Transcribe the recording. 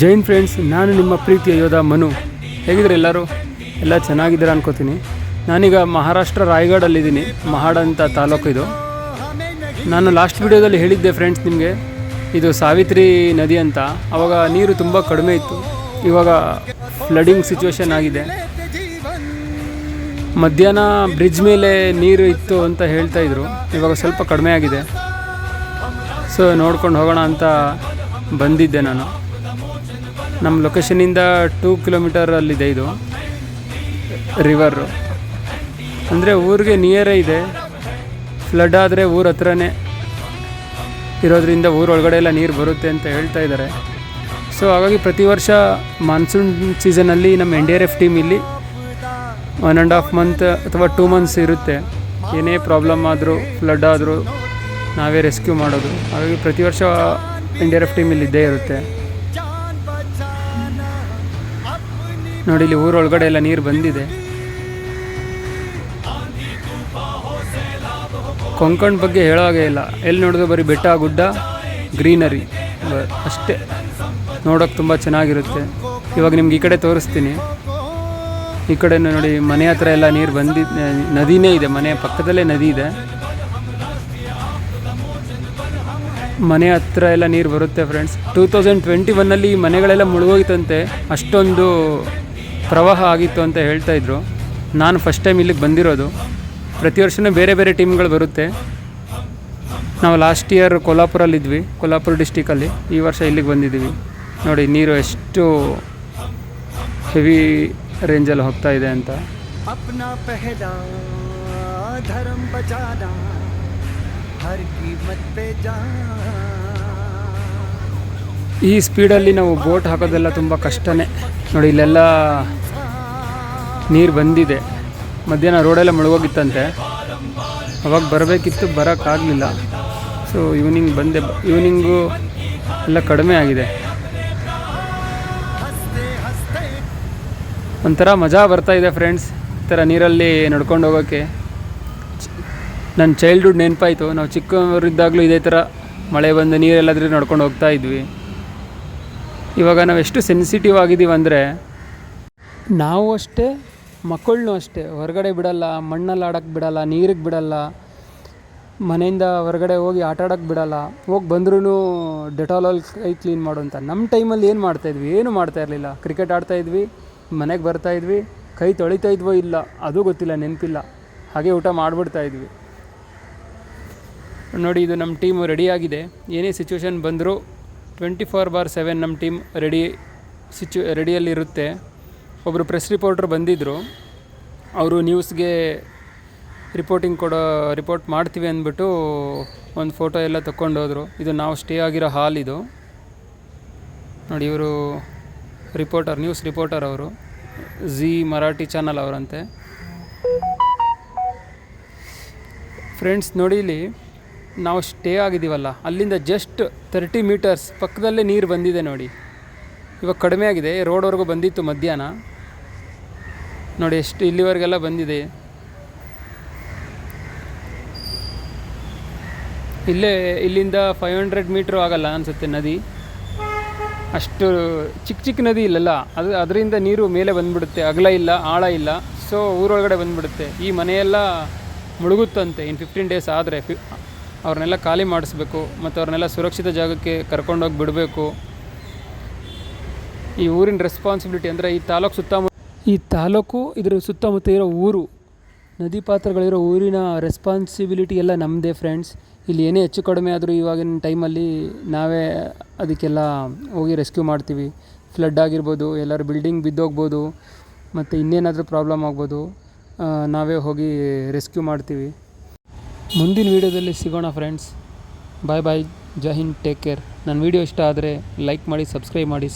Jain friends, ನಾನು ನಿಮ್ಮ ಪ್ರೀತಿಯ ಯೋಧ ಮನು. ಹೇಗಿದ್ರೆ ಎಲ್ಲರೂ? ಎಲ್ಲ ಚೆನ್ನಾಗಿದ್ದೀರಾ ಅನ್ಕೋತೀನಿ. ನಾನೀಗ ಮಹಾರಾಷ್ಟ್ರ ರಾಯಗಢಲ್ಲಿದ್ದೀನಿ. ಮಹಾಡ್ ಅಂತ ತಾಲೂಕು ಇದು. ನಾನು ಲಾಸ್ಟ್ ವಿಡಿಯೋದಲ್ಲಿ ಹೇಳಿದ್ದೆ ಫ್ರೆಂಡ್ಸ್ ನಿಮಗೆ, ಇದು ಸಾವಿತ್ರಿ ನದಿ ಅಂತ. ಆವಾಗ ನೀರು ತುಂಬ ಕಡಿಮೆ ಇತ್ತು. ಇವಾಗ ಫ್ಲಡಿಂಗ್ ಸಿಚುವೇಶನ್ ಆಗಿದೆ. ಮಧ್ಯಾಹ್ನ ಬ್ರಿಡ್ಜ್ ಮೇಲೆ ನೀರು ಇತ್ತು ಅಂತ ಹೇಳ್ತಾ ಇದ್ರು. ಇವಾಗ ಸ್ವಲ್ಪ ಕಡಿಮೆ ಆಗಿದೆ. ಸೊ ನೋಡ್ಕೊಂಡು ಹೋಗೋಣ ಅಂತ ಬಂದಿದ್ದೆ ನಾನು. ನಮ್ಮ ಲೊಕೇಶನಿಂದ ಟೂ ಕಿಲೋಮೀಟರಲ್ಲಿದೆ ಇದು ರಿವರು ಅಂದರೆ ಊರಿಗೆ ನಿಯರೇ ಇದೆ. ಫ್ಲಡ್ ಆದರೆ ಊರ ಹತ್ರನೇ ಇರೋದ್ರಿಂದ ಊರೊಳಗಡೆ ಎಲ್ಲ ನೀರು ಬರುತ್ತೆ ಅಂತ ಹೇಳ್ತಾ ಇದ್ದಾರೆ ಸೊ ಹಾಗಾಗಿ ಪ್ರತಿ ವರ್ಷ ಮಾನ್ಸೂನ್ ಸೀಸನಲ್ಲಿ ನಮ್ಮ N D R F team ಇಲ್ಲಿ ಒನ್ ಆ್ಯಂಡ್ ಹಾಫ್ ಮಂತ್ ಅಥವಾ ಟೂ ಮಂತ್ಸ್ ಇರುತ್ತೆ. ಏನೇ ಪ್ರಾಬ್ಲಮ್ ಆದರೂ ಫ್ಲಡ್ ಆದರೂ ನಾವೇ ರೆಸ್ಕ್ಯೂ ಮಾಡೋದು. ಹಾಗಾಗಿ ಪ್ರತಿ ವರ್ಷ N D R F team ಇಲ್ಲಿ ಇದ್ದೇ ಇರುತ್ತೆ. ನೋಡಿ, ಇಲ್ಲಿ ಊರೊಳಗಡೆ ಎಲ್ಲ ನೀರು ಬಂದಿದೆ. ಕೊಂಕಣ್ ಬಗ್ಗೆ ಹೇಳೋ ಹಾಗೆ ಇಲ್ಲ. ಎಲ್ಲಿ ನೋಡಿದ್ರು ಬರೀ ಬೆಟ್ಟ, ಗುಡ್ಡ, ಗ್ರೀನರಿ. ಅಷ್ಟೇ. ನೋಡೋಕೆ ತುಂಬ ಚೆನ್ನಾಗಿರುತ್ತೆ. ಇವಾಗ ನಿಮ್ಗೆ ಈ ಕಡೆ ತೋರಿಸ್ತೀನಿ. ಈ ಕಡೆ ನೋಡಿ, ಮನೆ ಹತ್ರ ಎಲ್ಲ ನೀರು ಬಂದಿ ನದಿನೇ ಇದೆ. ಮನೆ ಪಕ್ಕದಲ್ಲೇ ನದಿ ಇದೆ. ಮನೆ ಹತ್ರ ಎಲ್ಲ ನೀರು ಬರುತ್ತೆ ಫ್ರೆಂಡ್ಸ್ ಟೂ ತೌಸಂಡ್ ಟ್ವೆಂಟಿ ಒನ್ನಲ್ಲಿ ಮನೆಗಳೆಲ್ಲ ಮುಳುಗೋಗಿತ್ತಂತೆ ಅಷ್ಟೊಂದು ಪ್ರವಾಹ ಆಗಿತ್ತು ಅಂತ ಹೇಳ್ತಾ ಇದ್ರು. ನಾನು ಫಸ್ಟ್ ಟೈಮ್ ಇಲ್ಲಿಗೆ ಬಂದಿರೋದು. ಪ್ರತಿ ವರ್ಷವೂ ಬೇರೆ ಬೇರೆ ಟೀಮ್ಗಳು ಬರುತ್ತೆ. ನಾವು ಲಾಸ್ಟ್ ಇಯರ್ ಕೊಲ್ಲಾಪುರಲ್ಲಿದ್ವಿ ಕೊಲ್ಲಾಪುರ ಡಿಸ್ಟಿಕಲ್ಲಿ ಈ ವರ್ಷ ಇಲ್ಲಿಗೆ ಬಂದಿದ್ದೀವಿ. ನೋಡಿ, ನೀರು ಎಷ್ಟು ಹೆವಿ ರೇಂಜಲ್ಲಿ ಹೋಗ್ತಾ ಇದೆ ಅಂತ. ಧರ್ಮ ಈ ಸ್ಪೀಡಲ್ಲಿ ನಾವು ಬೋಟ್ ಹಾಕೋದೆಲ್ಲ ತುಂಬ ಕಷ್ಟನೇ. ನೋಡಿ, ಇಲ್ಲೆಲ್ಲ ನೀರು ಬಂದಿದೆ. ಮಧ್ಯಾಹ್ನ ರೋಡೆಲ್ಲ ಮುಳುಗೋಗಿತ್ತಂತೆ. ಅವಾಗ ಬರಬೇಕಿತ್ತು, ಬರೋಕ್ಕಾಗಲಿಲ್ಲ. ಸೊ ಈವ್ನಿಂಗ್ ಬಂದೆ. ಈವ್ನಿಂಗು ಎಲ್ಲ ಕಡಿಮೆ ಆಗಿದೆ. ಒಂಥರ ಮಜಾ ಬರ್ತಾ ಇದೆ ಫ್ರೆಂಡ್ಸ್ ಈ ಥರ ನೀರಲ್ಲಿ ನಡ್ಕೊಂಡು ಹೋಗೋಕ್ಕೆ ನನ್ನ ಚೈಲ್ಡ್ಹುಡ್ ನೆನಪಾಯಿತು. ನಾವು ಚಿಕ್ಕವರಿದ್ದಾಗಲೂ ಇದೇ ಥರ ಮಳೆ ಬಂದು ನೀರೆಲ್ಲಾದ್ರೂ ನಡ್ಕೊಂಡು ಹೋಗ್ತಾ ಇದ್ವಿ. ಇವಾಗ ನಾವು ಎಷ್ಟು ಸೆನ್ಸಿಟಿವ್ ಆಗಿದ್ದೀವಿ ಅಂದರೆ ನಾವು ಅಷ್ಟೇ ಮಕ್ಕಳನ್ನೂ ಅಷ್ಟೇ. ಹೊರಗಡೆ ಬಿಡಲ್ಲ, ಮಣ್ಣಲ್ಲಿ ಆಡೋಕ್ಕೆ ಬಿಡಲ್ಲ, ನೀರಿಗೆ ಬಿಡಲ್ಲ, ಮನೆಯಿಂದ ಹೊರಗಡೆ ಹೋಗಿ ಆಟ ಆಡೋಕ್ಕೆ ಬಿಡಲ್ಲ. ಹೋಗಿ ಬಂದ್ರೂ ಡೆಟಾಲಲ್ಲಿ ಕೈ ಕ್ಲೀನ್ ಮಾಡು ಅಂತ ನಮ್ಮ ಟೈಮಲ್ಲಿ ಏನು ಮಾಡ್ತಾಯಿದ್ವಿ ಏನು ಮಾಡ್ತಾ ಇರಲಿಲ್ಲ. ಕ್ರಿಕೆಟ್ ಆಡ್ತಾ ಇದ್ವಿ, ಮನೆಗೆ ಬರ್ತಾ ಇದ್ವಿ, ಕೈ ತೊಳಿತಾ ಇದ್ವೋ ಇಲ್ಲ, ಅದು ಗೊತ್ತಿಲ್ಲ, ನೆನಪಿಲ್ಲ. ಹಾಗೆ ಊಟ ಮಾಡಿಬಿಡ್ತಾ ಇದ್ವಿ. ನೋಡಿ, ಇದು ನಮ್ಮ ಟೀಮು ರೆಡಿಯಾಗಿದೆ ಏನೇ ಸಿಚುವೇಶನ್ ಬಂದರೂ ಟ್ವೆಂಟಿ ಫೋರ್ ಬಾರ್ ಸೆವೆನ್ ನಮ್ಮ ಟೀಮ್ ರೆಡಿ ಸಿಚು ರೆಡಿಯಲ್ಲಿರುತ್ತೆ. ಒಬ್ಬರು ಪ್ರೆಸ್ ರಿಪೋರ್ಟ್ರ್ ಬಂದಿದ್ದರು ಅವರು ನ್ಯೂಸ್ಗೆ ರಿಪೋರ್ಟಿಂಗ್ ಕೊಡೋ ರಿಪೋರ್ಟ್ ಮಾಡ್ತೀವಿ ಅಂದ್ಬಿಟ್ಟು ಒಂದು ಫೋಟೋ ಎಲ್ಲ ತಗೊಂಡು ಹೋದರು ಇದು ನಾವು ಸ್ಟೇ ಆಗಿರೋ ಹಾಲ್ ಇದು. ನೋಡಿ, ಇವರು ರಿಪೋರ್ಟರ್, ನ್ಯೂಸ್ ರಿಪೋರ್ಟರ್ ಅವರು. ಝಿ ಮರಾಠಿ ಚಾನಲ್ ಅವರಂತೆ. ಫ್ರೆಂಡ್ಸ್, ನೋಡಿ ಇಲ್ಲಿ ನಾವು ಸ್ಟೇ ಆಗಿದ್ದೀವಲ್ಲ, ಅಲ್ಲಿಂದ ಜಸ್ಟ್ ತರ್ಟಿ ಮೀಟರ್ಸ್ ಪಕ್ಕದಲ್ಲೇ ನೀರು ಬಂದಿದೆ ನೋಡಿ. ಇವಾಗ ಕಡಿಮೆ ಆಗಿದೆ, ರೋಡ್ವರೆಗೂ ಬಂದಿತ್ತು ಮಧ್ಯಾಹ್ನ. ನೋಡಿ, ಎಷ್ಟು ಇಲ್ಲಿವರೆಗೆಲ್ಲ ಬಂದಿದೆ. ಇಲ್ಲೇ, ಇಲ್ಲಿಂದ ಫೈವ್ ಹಂಡ್ರೆಡ್ ಮೀಟ್ರು ಆಗಲ್ಲ ಅನಿಸುತ್ತೆ ನದಿ. ಅಷ್ಟು ಚಿಕ್ಕ ಚಿಕ್ಕ ನದಿ ಇಲ್ಲಲ್ಲ, ಅದು ಅದರಿಂದ ನೀರು ಮೇಲೆ ಬಂದ್ಬಿಡುತ್ತೆ, ಅಗಲ ಇಲ್ಲ, ಆಳ ಇಲ್ಲ. ಸೊ ಊರೊಳಗಡೆ ಬಂದ್ಬಿಡುತ್ತೆ. ಈ ಮನೆಯೆಲ್ಲ ಮುಳುಗುತ್ತಂತೆ ಇನ್ನು ಫಿಫ್ಟೀನ್ ಡೇಸ್ ಆದರೆ. ಫಿ ಅವ್ರನ್ನೆಲ್ಲ ಖಾಲಿ ಮಾಡಿಸ್ಬೇಕು ಮತ್ತು ಅವ್ರನ್ನೆಲ್ಲ ಸುರಕ್ಷಿತ ಜಾಗಕ್ಕೆ ಕರ್ಕೊಂಡೋಗಿ ಬಿಡಬೇಕು. ಈ ಊರಿನ ರೆಸ್ಪಾನ್ಸಿಬಿಲಿಟಿ ಅಂದರೆ ಈ ತಾಲೂಕು ಸುತ್ತಮುತ್ತ ಈ ತಾಲೂಕು ಇದರ ಸುತ್ತಮುತ್ತ ಇರೋ ಊರು, ನದಿ ಪಾತ್ರಗಳಿರೋ ಊರಿನ ರೆಸ್ಪಾನ್ಸಿಬಿಲಿಟಿ ಎಲ್ಲ ನಮ್ಮದೇ ಫ್ರೆಂಡ್ಸ್ ಇಲ್ಲಿ ಏನೇ ಹೆಚ್ಚು ಕಡಿಮೆ ಆದರೂ ಇವಾಗಿನ ಟೈಮಲ್ಲಿ ನಾವೇ ಅದಕ್ಕೆಲ್ಲ ಹೋಗಿ ರೆಸ್ಕ್ಯೂ ಮಾಡ್ತೀವಿ. ಫ್ಲಡ್ ಆಗಿರ್ಬೋದು, ಎಲ್ಲರೂ ಬಿಲ್ಡಿಂಗ್ ಬಿದ್ದೋಗ್ಬೋದು, ಮತ್ತು ಇನ್ನೇನಾದರೂ ಪ್ರಾಬ್ಲಮ್ ಆಗ್ಬೋದು ನಾವೇ ಹೋಗಿ ರೆಸ್ಕ್ಯೂ ಮಾಡ್ತೀವಿ. ಮುಂದಿನ ವೀಡಿಯೋದಲ್ಲಿ ಸಿಗೋಣ ಫ್ರೆಂಡ್ಸ್ ಬಾಯ್ ಬಾಯ್ ಜೈ ಹಿಂದ್ ಟೇಕ್ ಕೇರ್ ನನ್ನ ವೀಡಿಯೋ ಇಷ್ಟ ಆದರೆ ಲೈಕ್ ಮಾಡಿ ಸಬ್ಸ್ಕ್ರೈಬ್ ಮಾಡಿ.